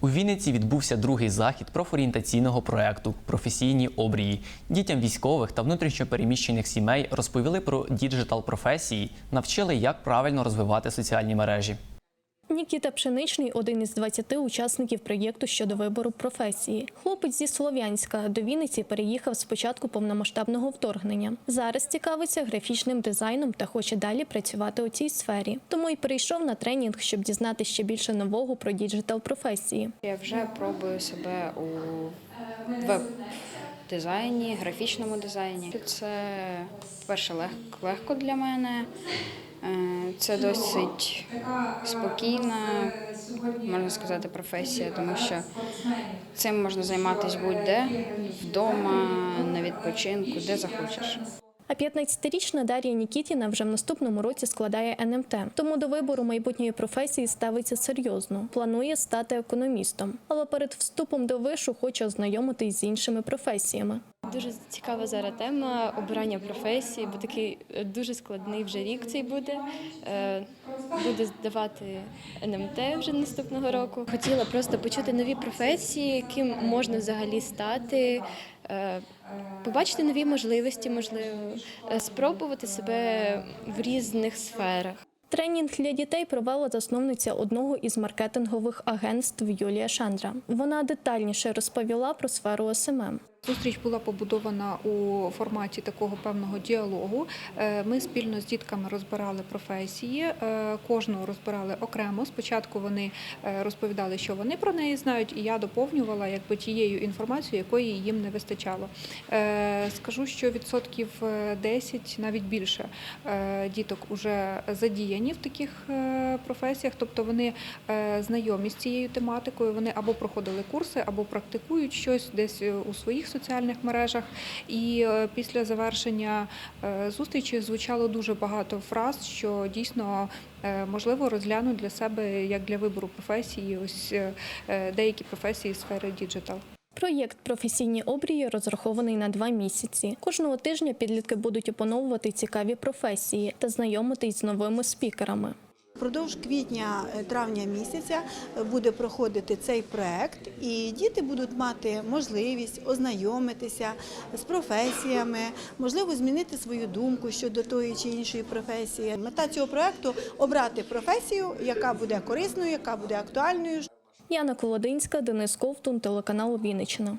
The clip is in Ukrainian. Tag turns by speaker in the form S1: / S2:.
S1: У Вінниці відбувся другий захід профорієнтаційного проекту Професійні обрії. Дітям військових та внутрішньопереміщених сімей розповіли про діджитал професії, навчили, як правильно розвивати соціальні мережі.
S2: Нікіта Пшеничний один із 20 учасників проєкту щодо вибору професії. Хлопець зі Слов'янська до Вінниці переїхав з початку повномасштабного вторгнення. Зараз цікавиться графічним дизайном та хоче далі працювати у цій сфері. Тому й прийшов на тренінг, щоб дізнатися ще більше нового про діджитал професії.
S3: Я вже пробую себе у веб-дизайні, графічному дизайні. Це, перше, легко для мене. Е, Це досить спокійна, можна сказати, професія, тому що цим можна займатися будь-де, вдома, на відпочинку, де захочеш.
S2: А 15-річна Дар'я Нікітіна вже в наступному році складає НМТ. Тому до вибору майбутньої професії ставиться серйозно. Планує стати економістом. Але перед вступом до вишу хоче ознайомитись з іншими професіями.
S4: Дуже цікава зараз тема обирання професії, бо такий е, дуже складний вже рік цей буде. Е, Буду здавати НМТ вже наступного року. Хотіла просто почути нові професії, яким можна взагалі стати, побачити нові можливості, можливо, е, спробувати себе в різних сферах.
S2: Тренінг для дітей провела засновниця одного із маркетингових агентств Юлія Шандра. Вона детальніше розповіла про сферу СММ.
S5: Зустріч була побудована у форматі такого певного діалогу. Е, Ми спільно з дітками розбирали професії, е, кожну розбирали окремо. Спочатку вони е, розповідали, що вони про неї знають, і я доповнювала якби тією інформацією, якої їм не вистачало. Скажу, що відсотків е, 10, навіть більше діток вже задіяні в таких професіях, тобто вони знайомі з цією тематикою. Вони або проходили курси, або практикують щось десь у своїх соціальних мережах. І е, після завершення е, зустрічі звучало дуже багато фраз, що дійсно е, можливо розглянуть для себе як для вибору професії, ось деякі професії сфери діджитал.
S2: Проєкт Професійні обрії розрахований на два місяці. Кожного тижня підлітки будуть опановувати цікаві професії та знайомитись з новими спікерами.
S6: Впродовж квітня-травня місяця буде проходити цей проект, і діти будуть мати можливість ознайомитися з професіями, можливо, змінити свою думку щодо тої чи іншої професії. Мета цього проекту обрати професію, яка буде корисною, яка буде актуальною.
S2: Яна Колодинська, Денис Ковтун, телеканал Вінниччина.